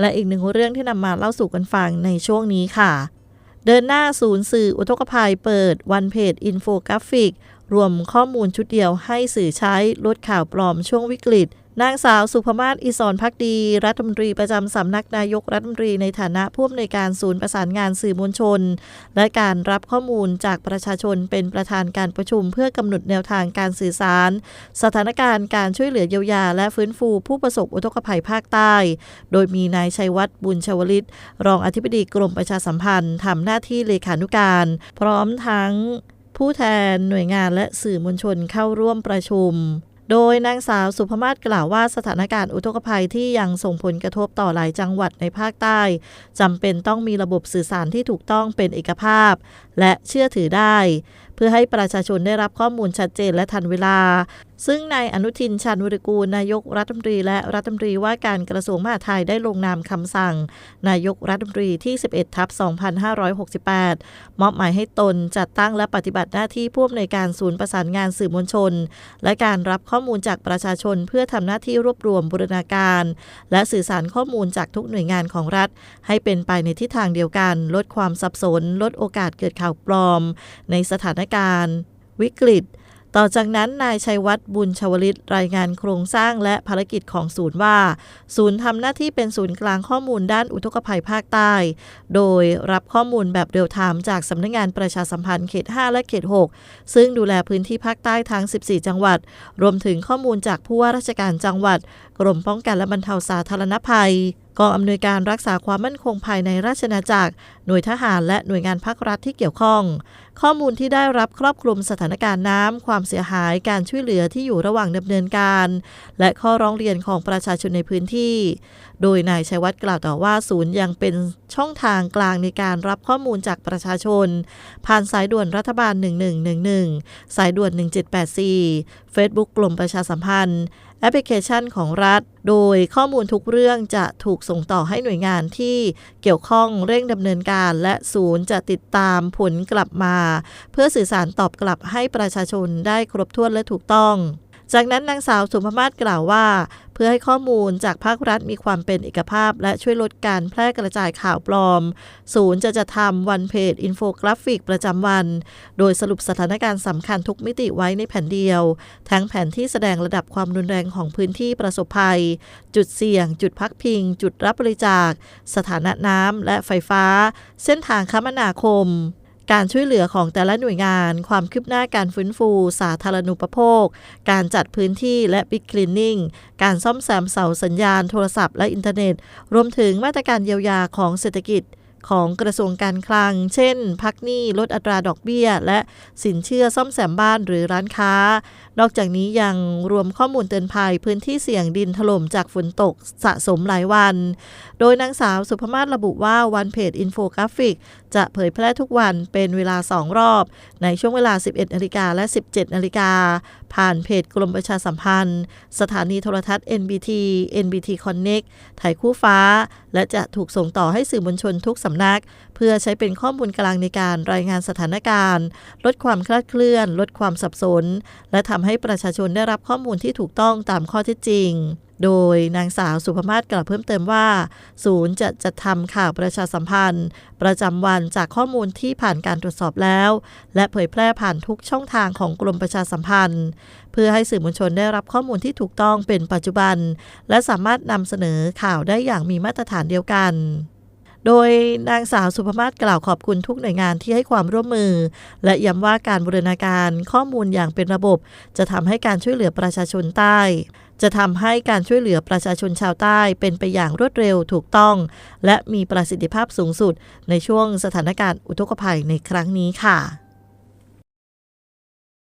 และอีกหนึ่งเรื่องที่นำมาเล่าสู่กันฟังในช่วงนี้ค่ะ เดินหน้าศูนย์สื่ออุทกภัยเปิดวันเพจอินโฟกราฟิก รวมข้อมูลชุดเดียวให้สื่อใช้ลดข่าวปลอมช่วงวิกฤต นางสาวสุภมาศอิศรพักดี รัฐมนตรีประจำสำนักนายกรัฐมนตรีในฐานะผู้อำนวยการศูนย์ประสานงานสื่อมวลชน และการรับข้อมูลจากประชาชนเป็นประธานการประชุม เพื่อกำหนดแนวทางการสื่อสาร สถานการณ์การช่วยเหลือเยียวยา และฟื้นฟูผู้ประสบอุทกภัยภาคใต้ โดยมีนายชัยวัฒน์บุญชวลิต รองอธิบดีกรมประชาสัมพันธ์ทำหน้าที่เลขานุการ พร้อมทั้งผู้แทนหน่วยงานและสื่อมวลชนเข้าร่วมประชุม โดยนางสาวสุภมาศกล่าวว่าสถานการณ์อุทกภัยที่ยังส่งผลกระทบต่อหลายจังหวัดในภาคใต้จำเป็นต้องมีระบบสื่อสารที่ถูกต้องเป็นเอกภาพ และเชื่อถือได้เพื่อให้ประชาชนได้รับข้อมูลชัดเจนและทันเวลา ซึ่งนายอนุทินชาญวิริกูลนายกรัฐมนตรีและรัฐมนตรีว่าการกระทรวงมหาดไทยได้ลงนามคำสั่ง นายกรัฐมนตรีที่ 11 ทับ 2568 มอบหมายให้ตนจัดตั้งและปฏิบัติหน้าที่ผู้อำนวยการศูนย์ประสานงานสื่อมวลชน และการรับข้อมูลจากประชาชน เพื่อทำหน้าที่รวบรวมบูรณาการ และสื่อสารข้อมูลจากทุกหน่วยงานของรัฐ ให้เป็นไปในทิศทางเดียวกัน ลดความสับสน ลดโอกาสเกิดข่าวปลอม ในสถานการณ์ วิกฤต ต่อจากนั้นนายชัยวัฒน์บุญชวลิตรายงานโครงสร้างและภารกิจของศูนย์ว่า ศูนย์ทำหน้าที่เป็นศูนย์กลางข้อมูลด้านอุทกภัยภาคใต้ โดยรับข้อมูลแบบเรียลไทม์จากสำนักงานประชาสัมพันธ์เขต 5 และเขต 6 ซึ่งดูแลพื้นที่ภาคใต้ทั้ง 14 จังหวัด รวมถึงข้อมูลจากผู้ว่าราชการจังหวัด กรมป้องกันและบรรเทาสาธารณภัย กองอำนวยการรักษาความมั่นคงภายในราชอาณาจักร หน่วยทหารและหน่วยงานภาครัฐที่เกี่ยวข้อง ข้อมูลที่ได้รับครอบคลุมสถานการณ์น้ำ ความเสียหาย การช่วยเหลือที่อยู่ระหว่างดำเนินการ และข้อร้องเรียนของประชาชนในพื้นที่ โดยนายชัยวัฒน์กล่าวต่อว่าศูนย์ยังเป็นช่องทางกลางในการรับข้อมูลจากประชาชน ผ่านสายด่วนรัฐบาล 1111 สายด่วน 1784 Facebook กลุ่มประชาสัมพันธ์ แอปพลิเคชันของรัฐ โดยข้อมูลทุกเรื่องจะถูกส่งต่อให้หน่วยงานที่เกี่ยวข้องเร่งดำเนินการ และศูนย์จะติดตามผลกลับมา เพื่อสื่อสารตอบกลับให้ประชาชนได้ครบถ้วนและถูกต้องจากนั้นนางสาวสุภมาศกล่าวว่า เพื่อให้ข้อมูลจากภาครัฐมีความเป็นเอกภาพ และช่วยลดการแพร่กระจายข่าวปลอม ศูนย์จะจะทำวันเพจอินโฟกราฟิกประจำวัน โดยสรุปสถานการณ์สำคัญทุกมิติไว้ในแผ่นเดียว ทั้งแผนที่แสดงระดับความรุนแรงของพื้นที่ประสบภัย จุดเสี่ยง จุดพักพิง จุดรับบริจาค สถานะน้ำและไฟฟ้า เส้นทางคมนาคม การช่วยเหลือของแต่ละหน่วยงาน ความคืบหน้าการฟื้นฟู สาธารณูปโภค การจัดพื้นที่และบิ๊กคลีนนิ่ง การซ่อมแซมเสาสัญญาณโทรศัพท์และอินเทอร์เน็ต รวมถึงมาตรการเยียวยาของเศรษฐกิจ ของกระทรวงการคลัง เช่น พักหนี้ลดอัตราดอกเบี้ย และสินเชื่อซ่อมแซมบ้านหรือร้านค้า นอกจากนี้ยังรวมข้อมูลเตือนภัยพื้นที่เสี่ยงดินถล่มจากฝนตกสะสมหลายวัน โดยนางสาวสุภมาศระบุว่าวันเพจอินโฟกราฟิก จะเผยแพร่ทุกวันเป็นเวลา 2 รอบ ในช่วงเวลา 11นาฬิกาและ 17นาฬิกาผ่านเพจกรมประชาสัมพันธ์ สถานีโทรทัศน์ NBT NBT Connect ไทยคู่ฟ้า และจะถูกส่งต่อให้สื่อมวลชนทุกสำนัก เพื่อใช้เป็นข้อมูลกลางในการรายงานสถานการณ์ ลดความคลาดเคลื่อน ลดความสับสน และทำให้ประชาชนได้รับข้อมูลที่ถูกต้องตามข้อเท็จจริงโดยนางสาวสุภมาศกล่าวเพิ่มเติมว่า ศูนย์จะจัดทำข่าวประชาสัมพันธ์ ประจำวันจากข้อมูลที่ผ่านการตรวจสอบแล้ว และเผยแพร่ผ่านทุกช่องทางของกรมประชาสัมพันธ์ เพื่อให้สื่อมวลชนได้รับข้อมูลที่ถูกต้องเป็นปัจจุบัน และสามารถนำเสนอข่าวได้อย่างมีมาตรฐานเดียวกัน โดยนางสาวสุภมาศกล่าวขอบคุณทุกหน่วยงานที่ให้ความร่วมมือ และย้ำว่าการบูรณาการข้อมูลอย่างเป็นระบบ จะทำให้การช่วยเหลือประชาชนใต้จะทำให้การช่วยเหลือประชาชนชาวใต้เป็นไปอย่างรวดเร็วถูกต้อง และมีประสิทธิภาพสูงสุดในช่วงสถานการณ์อุทกภัยในครั้งนี้ค่ะ